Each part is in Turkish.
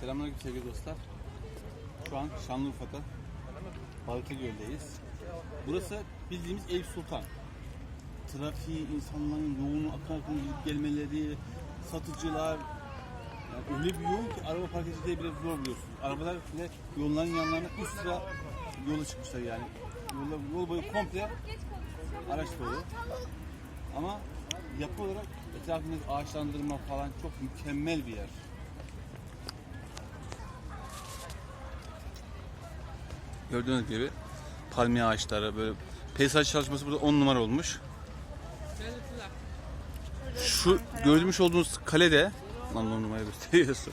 Selamünaleyküm sevgili dostlar. Şu an Şanlıurfa'da Balıklıgöl'deyiz. Burası bildiğimiz Eyüp Sultan. Trafiği, insanların yoğun akın akın gidip gelmeleri, satıcılar. Yani öyle bir yoğun ki araba park edildiği bile zor buluyorsunuz. Arabalar bile yolların yanlarına üst sıra yola çıkmışlar yani. Yol, yol boyu komple araç dolu. Ama yapı olarak etrafındaki ağaçlandırma falan çok mükemmel bir yer. Gördüğünüz gibi palmiye ağaçları böyle peyzaj çalışması burada 10 numara olmuş. Şu görmüş olduğunuz kale de lan 10 numara gösteriyorsun.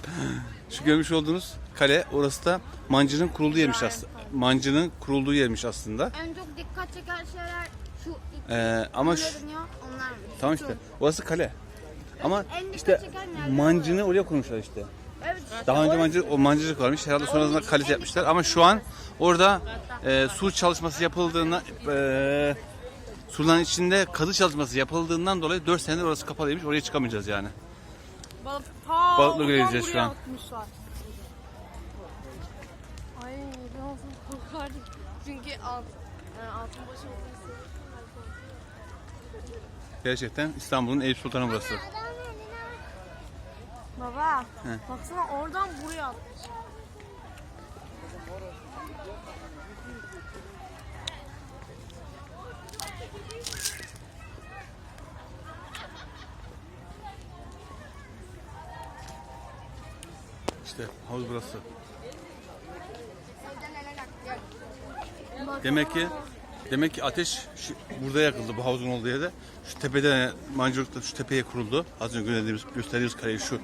Şu görmüş olduğunuz kale orası da mancının kurulduğu yermiş aslında. Mancının kurulduğu yermiş aslında. En çok dikkat çeken şeyler şu Ee, ama şu, tamam işte orası kale. Ama işte mancını oraya kurmuşlar işte. Daha önce mancı, o mancıcık varmış. Herhalde sonrasında kalite yapmışlar. Ama şu an orada e, su çalışması yapıldığında e, suların içinde kazı çalışması yapıldığından dolayı 4 senedir orası kapalıymış. Oraya çıkamayacağız yani. Balık ta Balıklı oradan geleceğiz şu an. atmışlar. Ay lazım korkardım. Çünkü alt, yani altın başı olduğunu Gerçekten İstanbul'un Eyüp Sultanı burası. Baba He. baksana oradan buraya atmış. İşte havuz burası. Demek ki demek ki ateş şu, burada yakıldı bu havuzun olduğu yerde. Şu tepede mancılıkta şu tepeye kuruldu. Az önce gösterdiğimiz, gösterdiğimiz kareyi şu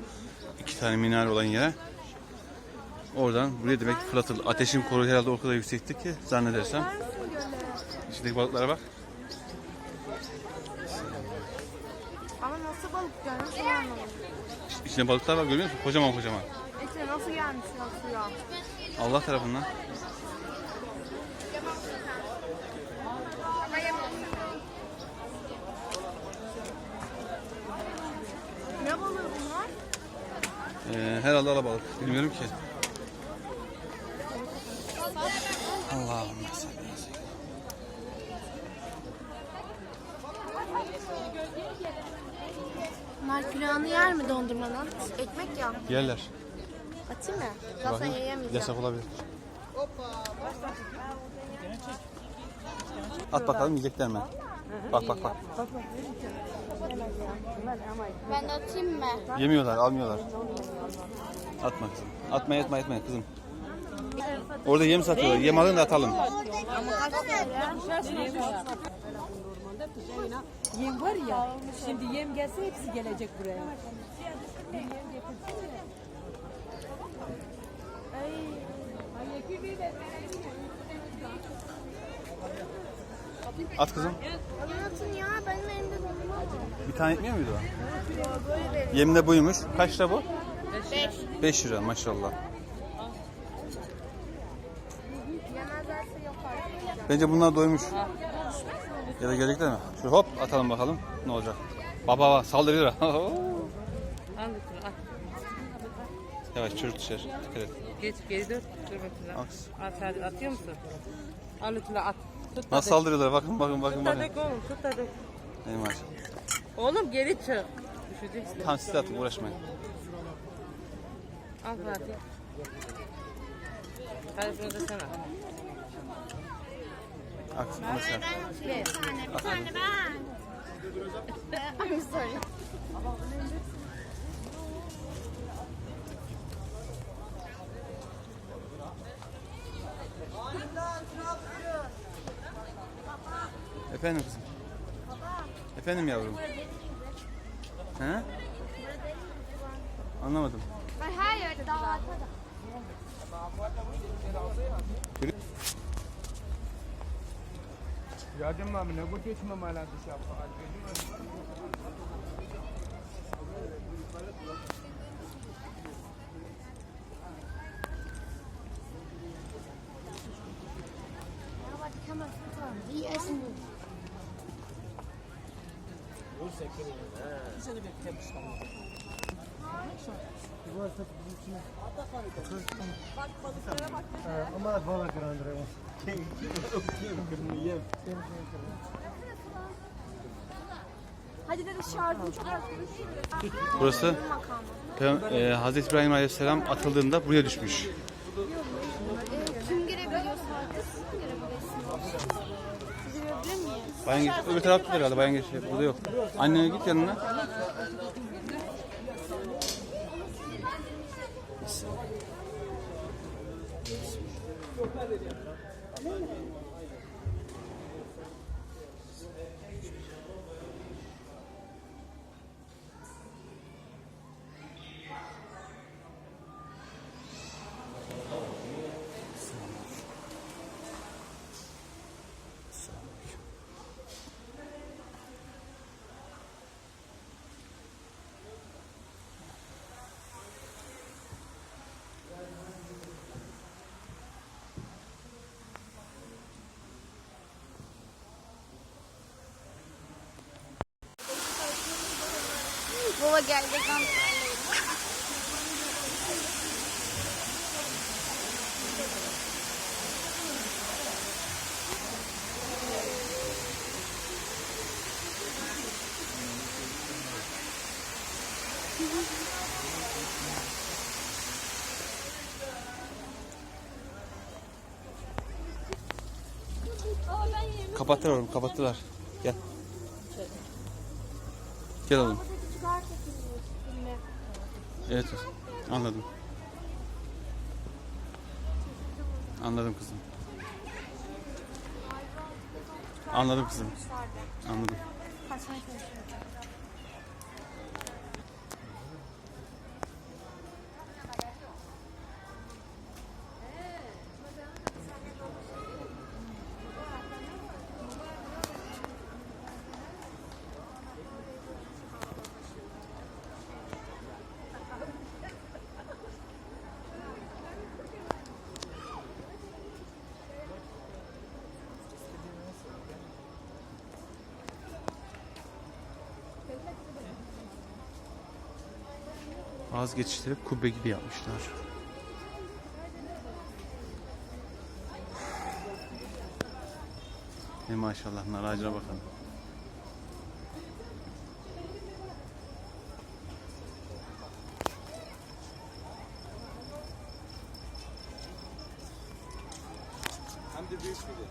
iki tane minare olan yere. Oradan buraya demek ki fırlatıldı. Ateşin koru herhalde o kadar yüksekti ki zannedersem. İçindeki balıklara bak. Ama nasıl balık gelmiş onu anlamadım. İçinde balıklar var görüyor musun? Kocaman kocaman. İşte nasıl gelmiş ya suya? Allah tarafından. Ne balığı bunlar? Ee, herhalde alabalık. Bilmiyorum ki. Allah'ım Bunlar külahını yer mi dondurmadan? Ekmek ya. Yerler. Atayım mı? Zaten Bakın, yiyemeyeceğim. Yasak olabilir. At bakalım yiyecekler mi? Bak bak bak. Ben atayım mı? Yemiyorlar, almıyorlar. Atma kızım. Atma, etme, etme kızım. Orada yem satıyorlar. Yem alın da atalım. Yem var ya, şimdi yem gelse hepsi gelecek buraya. At kızım. Bana atın ya benim elimde dondurma tane etmiyor muydu o? Yem de buymuş. Kaç lira bu? 5. 5 lira maşallah. Bence bunlar doymuş. Ya da gelecekler mi? Şöyle hop atalım bakalım ne olacak. Baba baba saldırıyor. Yavaş çocuk dışarı. Dikkat et. Geç geri dön. Dur bakayım. At. At hadi atıyor musun? Al lütfen at. Tut Nasıl saldırıyorlar bakın bakın bakın Tut bakın. hadi oğlum tut hadi. Ey maşallah. Oğlum geri çık. Düşeceksin. Tamam siz de atın uğraşmayın. Al Fatih. Hadi bunu da sen at. At bunu sen. Bir tane, bir tane ben. I'm sorry. Efendim kızım. Efendim yavrum. He? Anlamadım. Ben her yerde davatta Yardım abi ne götürüyorsun mamalan dışarı? Wie essen wir? 18 yıl. Bir sene beklemiş tamam. Bak balıklara bak. Ama var. Kim kim. Hadi dedi şartım Burası e, Hazreti İbrahim Aleyhisselam atıldığında buraya düşmüş. Tüm girebiliyorsun artık. Tüm. Bayan geç, öbür tarafta herhalde bayan geç. Burada yok. Annene git yanına. Baba Baba ben yerim. Kapattılar oğlum kapattılar. Gel. Gel oğlum. Evet anladım. Anladım kızım. Anladım kızım. Anladım. Kaçmaya çalışıyorum. Bazı geçişleri kubbe gibi yapmışlar. Ne maşallah nar ağacına bakın. Hem de büyük bir de.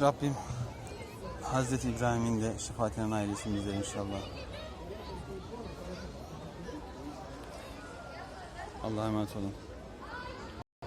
Rabbim Hazreti İbrahim'in de şefaatine nail etsin inşallah. Allah'a emanet olun.